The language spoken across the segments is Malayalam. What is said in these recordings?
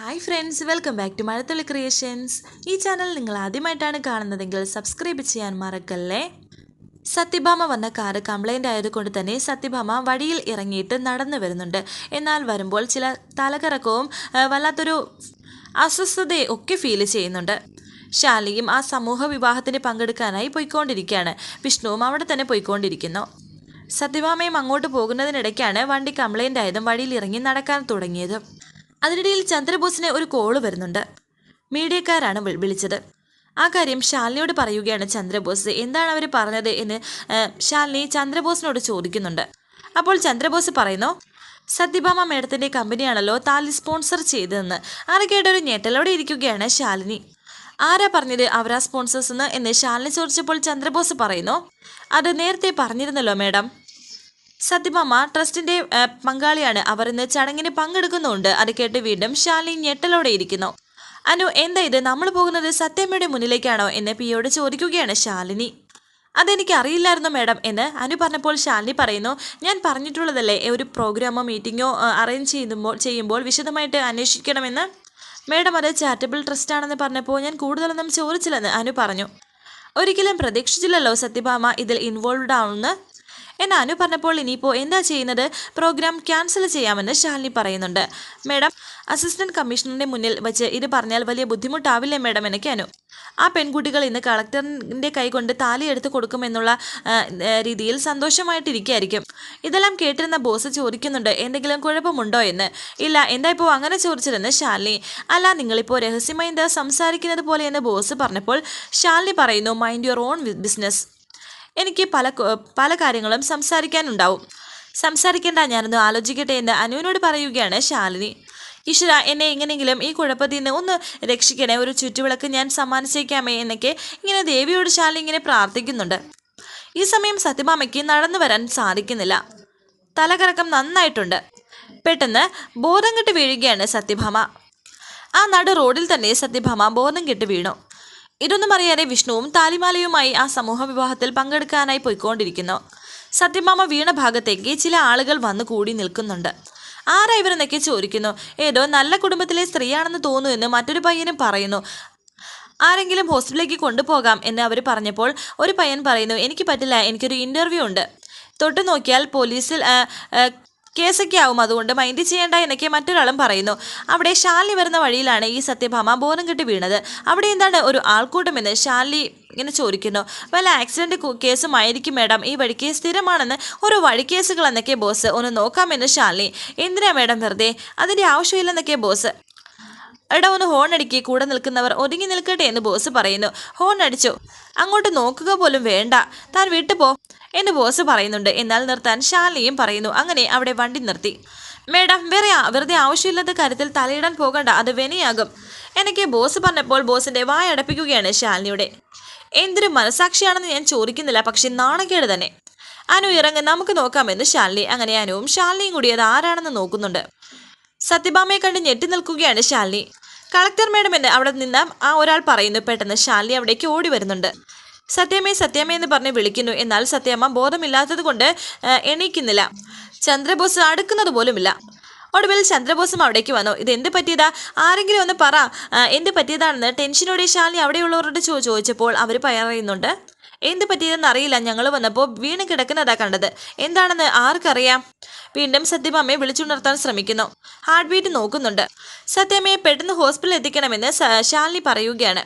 Hi friends welcome back to Mazhathulli Creations ഈ ചാനൽ നിങ്ങൾ ആദ്യമായിട്ടാണ് കാണുന്നതെങ്കിൽ സബ്സ്ക്രൈബ് ചെയ്യാൻ മറക്കല്ലേ? സത്യഭാമ വന്ന കാറ് കംപ്ലൈന്റ് ആയതുകൊണ്ട് തന്നെ സത്യഭാമ വഴിയിൽ ഇറങ്ങിയിട്ട് നടന്നു വരുന്നുണ്ട്. എന്നാൽ വരുമ്പോൾ ചില തലകറക്കവും വല്ലാത്തൊരു അസ്വസ്ഥതയെ ഒക്കെ ഫീൽ ചെയ്യുന്നുണ്ട്. ശാലിയും ആ സമൂഹ വിവാഹത്തിന് പങ്കെടുക്കാനായി പോയിക്കൊണ്ടിരിക്കുകയാണ്. വിഷ്ണുവും അവിടെ തന്നെ പോയിക്കൊണ്ടിരിക്കുന്നു. സത്യഭാമയും അങ്ങോട്ട് പോകുന്നതിനിടയ്ക്കാണ് വണ്ടി കംപ്ലൈന്റ് ആയതും വഴിയിൽ ഇറങ്ങി നടക്കാൻ തുടങ്ങിയത്. അതിനിടയിൽ ചന്ദ്രബോസിന് ഒരു കോൾ വരുന്നുണ്ട്. മീഡിയക്കാരാണ് വിളിച്ചത്. ആ കാര്യം ശാലിനിയോട് പറയുകയാണ് ചന്ദ്രബോസ്. എന്താണ് അവർ പറഞ്ഞത് എന്ന് ശാലിനി ചന്ദ്രബോസിനോട് ചോദിക്കുന്നുണ്ട്. അപ്പോൾ ചന്ദ്രബോസ് പറയുന്നു സത്യഭാമ മേഡത്തിന്റെ കമ്പനിയാണല്ലോ താലി സ്പോൺസർ ചെയ്തതെന്ന്. അത് കേട്ടൊരു ഞെട്ടലോടെ ഇരിക്കുകയാണ് ശാലിനി. ആരാ പറഞ്ഞത് അവരാ സ്പോൺസേഴ്സ് എന്ന്? എന്ന് ശാലിനി ചോദിച്ചപ്പോൾ ചന്ദ്രബോസ് പറയുന്നു അത് നേരത്തെ പറഞ്ഞിരുന്നല്ലോ മേഡം. സത്യഭാമ ട്രസ്റ്റിന്റെ പങ്കാളിയാണ്. അവർ ഇന്ന് ചടങ്ങിന് പങ്കെടുക്കുന്നുണ്ട്. അത് കേട്ട് വീണ്ടും ശാലിനി ഞെട്ടലോടെ ഇരിക്കുന്നു. അനു എന്താ ഇത്? നമ്മൾ പോകുന്നത് സത്യമ്മയുടെ മുന്നിലേക്കാണോ എന്ന് പിയോട് ചോദിക്കുകയാണ് ശാലിനി. അതെനിക്ക് അറിയില്ലായിരുന്നു മാഡം എന്ന് അനു പറഞ്ഞപ്പോൾ ശാലിനി പറയുന്നു ഞാൻ പറഞ്ഞിട്ടുള്ളതല്ലേ ഒരു പ്രോഗ്രാമോ മീറ്റിങ്ങോ അറേഞ്ച് ചെയ്യുമ്പോൾ ചെയ്യുമ്പോൾ വിശദമായിട്ട് അന്വേഷിക്കണമെന്ന്? മാഡം അത് ചാരിറ്റബിൾ ട്രസ്റ്റ് ആണെന്ന് പറഞ്ഞപ്പോൾ ഞാൻ കൂടുതലൊന്നും ചോദിച്ചില്ലെന്ന് അനു പറഞ്ഞു. ഒരിക്കലും പ്രതീക്ഷിച്ചില്ലല്ലോ സത്യഭാമ ഇതിൽ ഇൻവോൾവ് ആവുമെന്ന്. എന്ന് അനു പറഞ്ഞപ്പോൾ ഇനിയിപ്പോൾ എന്താ ചെയ്യുന്നത്? പ്രോഗ്രാം ക്യാൻസൽ ചെയ്യാമെന്ന് ശാലിനി പറയുന്നുണ്ട്. മാഡം അസിസ്റ്റന്റ് കമ്മീഷണറുടെ മുന്നിൽ വെച്ച് ഇത് പറഞ്ഞാൽ വലിയ ബുദ്ധിമുട്ടാവില്ലേ മാഡം എനിക്ക് അനു? ആ പെൺകുട്ടികൾ ഇന്ന് കളക്ടറിന്റെ കൈ കൊണ്ട് താലി എടുത്ത് കൊടുക്കുമെന്നുള്ള രീതിയിൽ സന്തോഷമായിട്ടിരിക്കുകയായിരിക്കും. ഇതെല്ലാം കേട്ടിരുന്ന ബോസ് ചോദിക്കുന്നുണ്ട് എന്തെങ്കിലും കുഴപ്പമുണ്ടോ എന്ന്? ഇല്ല എന്താ ഇപ്പോൾ അങ്ങനെ ചോദിച്ചതെന്ന് ശാലിനി അല്ല നിങ്ങളിപ്പോൾ രഹസ്യമായി എന്താ സംസാരിക്കുന്നത് പോലെ? എന്ന് ബോസ് പറഞ്ഞപ്പോൾ ശാലിനി പറയുന്നു മൈൻഡ് യുവർ ഓൺ ബിസിനസ് എനിക്ക് പല പല കാര്യങ്ങളും സംസാരിക്കാനുണ്ടാവും. സംസാരിക്കേണ്ട ഞാനൊന്ന് ആലോചിക്കട്ടെ എന്ന് അനുവിനോട് പറയുകയാണ് ശാലിനി. ഈശ്വര എന്നെ എങ്ങനെയെങ്കിലും ഈ കുഴപ്പത്തിൽ നിന്ന് ഒന്ന് രക്ഷിക്കണേ ഒരു ചുറ്റുവിളക്ക് ഞാൻ സമ്മാനിച്ചേക്കാമേ എന്നൊക്കെ ഇങ്ങനെ ദേവിയോട് ശാലിനി ഇങ്ങനെ പ്രാർത്ഥിക്കുന്നുണ്ട്. ഈ സമയം സത്യഭാമയ്ക്ക് നടന്നു വരാൻ സാധിക്കുന്നില്ല. തലകറക്കം നന്നായിട്ടുണ്ട്. പെട്ടെന്ന് ബോധം കെട്ട് വീഴുകയാണ് സത്യഭാമ. ആ നട റോഡിൽ തന്നെ സത്യഭാമ ബോധം കെട്ട് വീണു. ഇതൊന്നും അറിയാതെ വിഷ്ണുവും താലിമാലയുമായി ആ സമൂഹ വിവാഹത്തിൽ പങ്കെടുക്കാനായി പോയിക്കൊണ്ടിരിക്കുന്നു. സത്യമാമ വീണ ഭാഗത്തേക്ക് ചില ആളുകൾ വന്നു കൂടി നിൽക്കുന്നുണ്ട്. ആരാ ഇവരെന്നൊക്കെ ചോദിക്കുന്നു. ഏതോ നല്ല കുടുംബത്തിലെ സ്ത്രീയാണെന്ന് തോന്നുന്നു എന്ന് മറ്റൊരു പയ്യനും പറയുന്നു. ആരെങ്കിലും ഹോസ്പിറ്റലിലേക്ക് കൊണ്ടുപോകാം എന്ന് അവർ പറഞ്ഞപ്പോൾ ഒരു പയ്യൻ പറയുന്നു എനിക്ക് പറ്റില്ല എനിക്കൊരു ഇന്റർവ്യൂ ഉണ്ട്. തൊട്ട് നോക്കിയാൽ പോലീസിൽ കേസൊക്കെ ആവും. അതുകൊണ്ട് മൈൻഡ് ചെയ്യേണ്ട എന്നൊക്കെ മറ്റൊരാളും പറയുന്നു. അവിടെ ശാലിനി വരുന്ന വഴിയിലാണ് ഈ സത്യഭാമ ബോധം കെട്ടി വീണത്. അവിടെ എന്താണ് ഒരു ആൾക്കൂട്ടമെന്ന് ഷാലി ഇങ്ങനെ ചോദിക്കുന്നു. വല്ല ആക്സിഡന്റ് കേസുമായിരിക്കും മേഡം ഈ വഴിക്ക് സ്ഥിരമാണെന്ന് ഒരു വഴിക്കേസുകൾ എന്നൊക്കെ ബോസ് ഒന്ന് നോക്കാമെന്ന് ശാലിനി. എന്തിനാ മേഡം വെറുതെ? അതിന്റെ ആവശ്യമില്ലെന്നൊക്കെ ബോസ് എടാ ഒന്ന് ഹോൺ അടിക്കി. കൂടെ നിൽക്കുന്നവർ ഒതുങ്ങി നിൽക്കട്ടെ എന്ന് ബോസ് പറയുന്നു. ഹോൺ അടിച്ചു. അങ്ങോട്ട് നോക്കുക പോലും വേണ്ട. താൻ വിട്ടുപോ എന്ന് ബോസ് പറയുന്നുണ്ട്. എന്നാൽ നിർത്താൻ ശാലിയും പറയുന്നു അങ്ങനെ അവിടെ വണ്ടി നിർത്തി. മേഡം വേറെ വെറുതെ ആവശ്യമില്ലാത്ത കാര്യത്തിൽ തലയിടാൻ പോകണ്ട അത് വിനയാകും. എനിക്ക് ബോസ് പറഞ്ഞപ്പോൾ ബോസിന്റെ വായ അടപ്പിക്കുകയാണ് ശാലിനിയുടെ. എന്തൊരു മനസാക്ഷിയാണെന്ന് ഞാൻ ചോദിക്കുന്നില്ല പക്ഷെ നാണക്കേട് തന്നെ. അനു ഇറങ്ങ് നമുക്ക് നോക്കാമെന്ന് ശാലിനി അങ്ങനെ അനുവും ശാലിനിയും കൂടി അത് ആരാണെന്ന് നോക്കുന്നുണ്ട്. സത്യഭാമയെ കണ്ട് ഞെട്ടി നിൽക്കുകയാണ് ശാലിനി. കളക്ടർ മേഡം എന്ന് അവിടെ നിന്ന് ആ ഒരാൾ പറയുന്നു. പെട്ടെന്ന് ശാലിനി അവിടേക്ക് ഓടി വരുന്നുണ്ട്. സത്യമേ സത്യമേ എന്ന് പറഞ്ഞ് വിളിക്കുന്നു. എന്നാൽ സത്യമ്മ ബോധമില്ലാത്തത് കൊണ്ട് എണീക്കുന്നില്ല. ചന്ദ്രബോസ് അടുക്കുന്നത് പോലുമില്ല. ഒടുവിൽ ചന്ദ്രബോസും അവിടേക്ക് വന്നു. ഇത് എന്ത് പറ്റിയതാ? ആരെങ്കിലും ഒന്ന് പറ. എന്ത് പറ്റിയതാണെന്ന് ടെൻഷനോടെ ശാലിനി അവിടെയുള്ളവരോട് ചോ ചോദിച്ചപ്പോൾ അവർ പറയുന്നുണ്ട്. എന്ത് പറ്റിയതെന്ന് അറിയില്ല. ഞങ്ങൾ വന്നപ്പോൾ വീണ് കിടക്കുന്നതാ കണ്ടത്. എന്താണെന്ന് ആർക്കറിയാം? വീണ്ടും സത്യഭാമയെ വിളിച്ചുണർത്താൻ ശ്രമിക്കുന്നു. ഹാർട്ട് ബീറ്റ് നോക്കുന്നുണ്ട്. സത്യമ്മയെ പെട്ടെന്ന് ഹോസ്പിറ്റലിൽ എത്തിക്കണമെന്ന് ശാലിനി പറയുകയാണ്.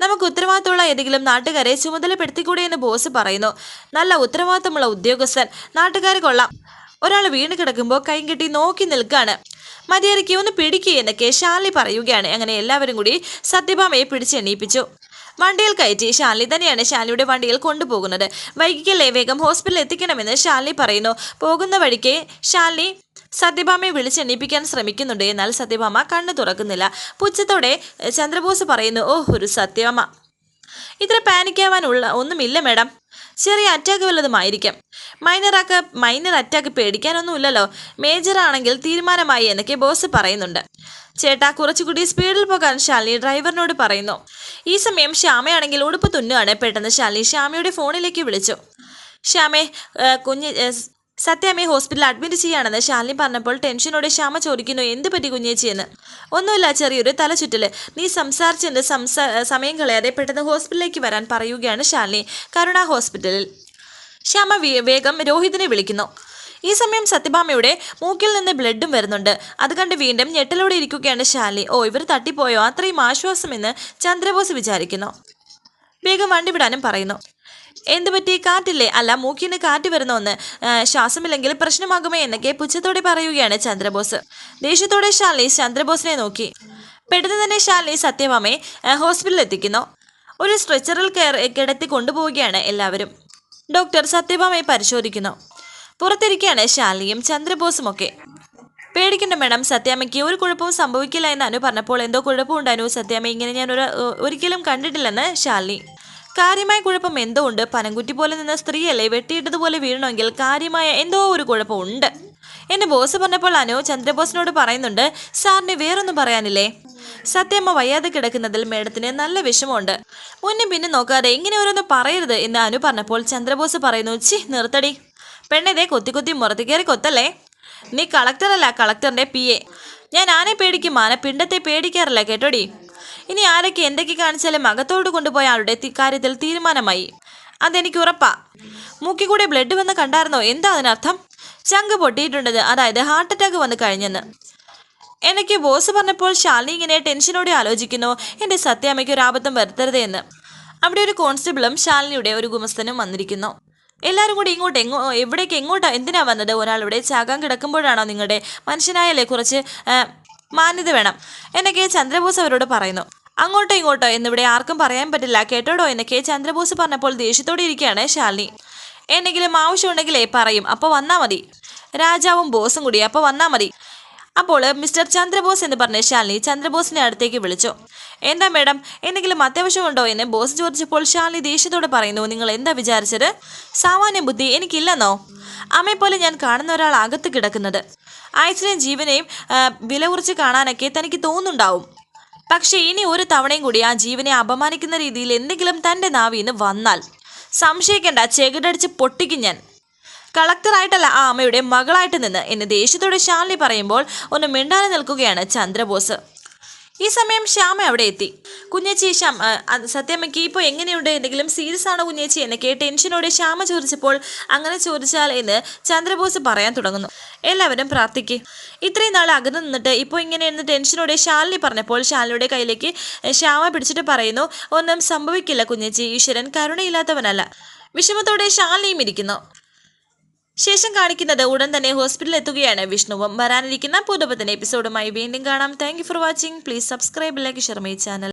നമുക്ക് ഉത്തരവാദിത്തമുള്ള ഏതെങ്കിലും നാട്ടുകാരെ ചുമതലപ്പെടുത്തിക്കൂടെ എന്ന് ബോസ് പറയുന്നു. നല്ല ഉത്തരവാദിത്തമുള്ള ഉദ്യോഗസ്ഥൻ നാട്ടുകാരെ കൊള്ളാം. ഒരാൾ വീണ് കിടക്കുമ്പോൾ കൈ കെട്ടി നോക്കി നിൽക്കുകയാണ് മര്യാദയ്ക്ക് ഒന്ന് പിടിക്കുക എന്നൊക്കെ ഷാലി പറയുകയാണ്. അങ്ങനെ എല്ലാവരും കൂടി സത്യഭാമയെ പിടിച്ചെണീപ്പിച്ചു വണ്ടിയിൽ കയറ്റി ഷാലി തന്നെയാണ് ഷാലിയുടെ വണ്ടിയിൽ കൊണ്ടുപോകുന്നത്. വൈകിക്കല്ലേ വേഗം ഹോസ്പിറ്റലിൽ എത്തിക്കണമെന്ന് ഷാലി പറയുന്നു. പോകുന്ന വഴിക്ക് ശാലിനി സത്യഭാമയെ വിളിച്ചെണീപ്പിക്കാൻ ശ്രമിക്കുന്നുണ്ട്. എന്നാൽ സത്യഭാമ കണ്ണു തുറക്കുന്നില്ല. പുച്ഛത്തോടെ ചന്ദ്രബോസ് പറയുന്നു ഓ ഒരു സത്യഭാമ. ഇത്ര പാനിക്കാവാനുള്ള ഒന്നുമില്ല മേഡം. ചെറിയ അറ്റാക്ക് വല്ലതുമായിരിക്കാം. മൈനറാക്ക് മൈനർ അറ്റാക്ക് പേടിക്കാനൊന്നുമില്ലല്ലോ. മേജർ ആണെങ്കിൽ തീരുമാനമായി എന്നൊക്കെ ബോസ് പറയുന്നുണ്ട്. ചേട്ടാ കുറച്ചുകൂടി സ്പീഡിൽ പോകാൻ ശാലിനി ഡ്രൈവറിനോട് പറയുന്നു. ഈ സമയം ശ്യാമയാണെങ്കിൽ ഉടുപ്പ് തുന്നുകയാണ് പെട്ടെന്ന് ശാലിനി ശ്യാമയുടെ ഫോണിലേക്ക് വിളിച്ചു. ശ്യാമേ കുഞ്ഞ് സത്യാമ്മയെ ഹോസ്പിറ്റലിൽ അഡ്മിറ്റ് ചെയ്യാണെന്ന് ശാലിനി പറഞ്ഞപ്പോൾ ടെൻഷനോടെ ശ്യാമ ചോദിക്കുന്നു എന്ത് പറ്റി കുഞ്ഞേച്ചിയെന്ന് ഒന്നുമില്ല ചെറിയൊരു തലചുറ്റൽ നീ സംസാരിച്ചെന്ന് സംസാ സമയം കളയാതെ പെട്ടെന്ന് ഹോസ്പിറ്റലിലേക്ക് വരാൻ പറയുകയാണ് ശാലിനി. കരുണ ഹോസ്പിറ്റലിൽ. ശ്യാമ വേഗം രോഹിതിനെ വിളിക്കുന്നു. ഈ സമയം സത്യഭാമയുടെ മൂക്കിൽ നിന്ന് ബ്ലഡും വരുന്നുണ്ട്. അത് കണ്ട് വീണ്ടും ഞെട്ടലോടെ ഇരിക്കുകയാണ് ശാലി ഓ ഇവർ തട്ടിപ്പോയോ? അത്രയും ആശ്വാസമെന്ന് ചന്ദ്രബോസ് വിചാരിക്കുന്നു. വേഗം വണ്ടി വിടാനും പറയുന്നു. എന്ത് പറ്റി? കാറ്റില്ലേ? അല്ല മൂക്കിന് കാറ്റ് വരുന്നോന്ന് ശ്വാസമില്ലെങ്കിൽ പ്രശ്നമാകുമേ എന്നൊക്കെ പുച്ഛത്തോടെ പറയുകയാണ് ചന്ദ്രബോസ്. ദേഷ്യത്തോടെ ശാലി ചന്ദ്രബോസിനെ നോക്കി. പെട്ടെന്ന് തന്നെ ശാലി സത്യഭാമയെ ഹോസ്പിറ്റലിൽ എത്തിക്കുന്നു. ഒരു സ്ട്രെച്ചറിൽ കയറി കിടത്തി കൊണ്ടുപോവുകയാണ് എല്ലാവരും. ഡോക്ടർ സത്യഭാമയെ പരിശോധിക്കുന്നു. പുറത്തിരിക്കുകയാണ് ഷാലിയും ചന്ദ്രബോസും ഒക്കെ. പേടിക്കണ്ട മാഡം സത്യാമ്മയ്ക്ക് ഒരു കുഴപ്പവും സംഭവിക്കില്ല എന്ന് അനു പറഞ്ഞപ്പോൾ എന്തോ കുഴപ്പമുണ്ടായിരുന്നു. സത്യാമ്മ ഇങ്ങനെ ഞാൻ ഒരു ഒരിക്കലും കണ്ടിട്ടില്ലെന്ന് ശാലിനി. കാര്യമായ കുഴപ്പം എന്തോ ഉണ്ട്. പനംകുറ്റി പോലെ നിന്ന സ്ത്രീയല്ലേ വെട്ടിയിട്ടതുപോലെ വീഴണമെങ്കിൽ കാര്യമായ എന്തോ ഒരു കുഴപ്പമുണ്ട് എന്റെ ബോസ് പറഞ്ഞപ്പോൾ അനു ചന്ദ്രബോസിനോട് പറയുന്നുണ്ട് സാറിന് വേറൊന്നും പറയാനില്ലേ? സത്യമ്മ വയ്യാതെ കിടക്കുന്നതിൽ മേഡത്തിന് നല്ല വിഷമമുണ്ട്. മുന്നും പിന്നെ നോക്കാതെ ഇങ്ങനെ ഓരോന്നും പറയരുത് എന്ന് അനു പറഞ്ഞപ്പോൾ ചന്ദ്രബോസ് പറയുന്നു ചി നിർത്തടി. പെണ്ണിതേ കൊത്തി കൊത്തി മുറത്തി കയറി കൊത്തല്ലേ? നീ കളക്ടറല്ല കളക്ടറിന്റെ പി എ. ഞാൻ ആനെ പേടിക്കും ആന പിണ്ടത്തെ പേടിക്കാറില്ല കേട്ടോടി. ഇനി ആരൊക്കെ എന്തൊക്കെ കാണിച്ചാലും അകത്തോട്ട് കൊണ്ടുപോയ ആളുടെ കാര്യത്തിൽ തീരുമാനമായി. അതെനിക്ക് ഉറപ്പാ. മൂക്കി കൂടെ ബ്ലഡ് വന്ന് കണ്ടായിരുന്നോ? എന്താ അതിനർത്ഥം? ചങ്ക് പൊട്ടിയിട്ടുണ്ടത്. അതായത് ഹാർട്ട് അറ്റാക്ക് വന്ന് കഴിഞ്ഞെന്ന്. എനിക്ക് ബോസ് പറഞ്ഞപ്പോൾ ശാലിനി ഇങ്ങനെ ടെൻഷനോടെ ആലോചിക്കുന്നു. എന്റെ സത്യാമ്മയ്ക്ക് ഒരു ആപത്തം വരുത്തരുതേ എന്ന്. അവിടെ ഒരു കോൺസ്റ്റബിളും ശാലിനിയുടെ ഒരു ഗുമസ്തനും വന്നിരിക്കുന്നു. എല്ലാവരും കൂടി ഇങ്ങോട്ട് എങ്ങോ എവിടേക്ക് എങ്ങോട്ടാണ് എന്തിനാണ് വന്നത്? ഒരാളിവിടെ ചാകാൻ കിടക്കുമ്പോഴാണോ നിങ്ങളുടെ മനുഷ്യനായാലേ കുറച്ച് മാന്യത വേണം. എന്നൊക്കെ ചന്ദ്രബോസ് അവരോട് പറയുന്നു. അങ്ങോട്ടോ ഇങ്ങോട്ടോ എന്നിവിടെ ആർക്കും പറയാൻ പറ്റില്ല. കേട്ടോടോ എന്നൊക്കെ ചന്ദ്രബോസ് പറഞ്ഞപ്പോൾ ദേഷ്യത്തോടെ ഇരിക്കുകയാണ് ശാലിനി. എന്തെങ്കിലും ആവശ്യമുണ്ടെങ്കിലേ പറയും. അപ്പോൾ വന്നാൽ മതി. രാജാവും ബോസും കൂടി. അപ്പോൾ വന്നാൽ മതി. അപ്പോൾ മിസ്റ്റർ ചന്ദ്രബോസ് എന്ന് പറഞ്ഞ ശാലിനി ചന്ദ്രബോസിനെ അടുത്തേക്ക് വിളിച്ചു. എന്താ മേഡം? എന്തെങ്കിലും അത്യാവശ്യമുണ്ടോ എന്ന് ബോസ് ചോദിച്ചപ്പോൾ ഷാലി ദേഷ്യത്തോടെ പറയുന്നു നിങ്ങൾ എന്താ വിചാരിച്ചത്? സാമാന്യ ബുദ്ധി എനിക്കില്ലെന്നോ? അമ്മയെപ്പോലെ ഞാൻ കാണുന്ന ഒരാൾ അകത്ത് കിടക്കുന്നത്. ആയുസിനെയും ജീവനെയും വില കുറച്ച് കാണാനൊക്കെ തനിക്ക് തോന്നുന്നുണ്ടാവും. പക്ഷേ ഇനി ഒരു തവണയും കൂടി ആ ജീവനെ അപമാനിക്കുന്ന രീതിയിൽ എന്തെങ്കിലും തന്റെ നാവിന്ന് വന്നാൽ സംശയിക്കേണ്ട ചെകിടടിച്ച് പൊട്ടിക്കും ഞാൻ. കളക്ടറായിട്ടല്ല ആ അമ്മയുടെ മകളായിട്ട് നിന്ന് എന്ന് ദേഷ്യത്തോടെ ശാലിനി പറയുമ്പോൾ ഒന്ന് മിണ്ടാതെ നിൽക്കുകയാണ് ചന്ദ്രബോസ്. ഈ സമയം ശ്യാമ അവിടെ എത്തി. കുഞ്ഞേച്ചി ശ്യാം സത്യമ്മയ്ക്ക് ഇപ്പോൾ എങ്ങനെയുണ്ട്? എന്തെങ്കിലും സീരിയസ് ആണോ കുഞ്ഞേച്ചി? എന്നൊക്കെ ടെൻഷനോടെ ശ്യാമ ചോദിച്ചപ്പോൾ അങ്ങനെ ചോദിച്ചാൽ എന്ന് ചന്ദ്രബോസ് പറയാൻ തുടങ്ങുന്നു. എല്ലാവരും പ്രാർത്ഥിക്കും. ഇത്രയും നാൾ അകന്നു നിന്നിട്ട് ഇപ്പോൾ ഇങ്ങനെയെന്ന് ടെൻഷനോടെ ശാലിനി പറഞ്ഞപ്പോൾ ശാലിനിയുടെ കയ്യിലേക്ക് ശ്യാമ പിടിച്ചിട്ട് പറയുന്നു ഒന്നും സംഭവിക്കില്ല കുഞ്ഞേച്ചി. ഈശ്വരൻ കരുണയില്ലാത്തവനല്ല. വിഷമത്തോടെ ശാലിനിയും ഇരിക്കുന്നു. ശേഷം കാണിക്കുന്നത് ഉടൻ തന്നെ ഹോസ്പിറ്റലിൽ എത്തുകയാണ്. വിഷ്ണുവും വരാനിരിക്കുന്ന പുതുപത്തിന് എപ്പിസോഡുമായി വീണ്ടും കാണാം. Thank for watching please subscribe like share my channel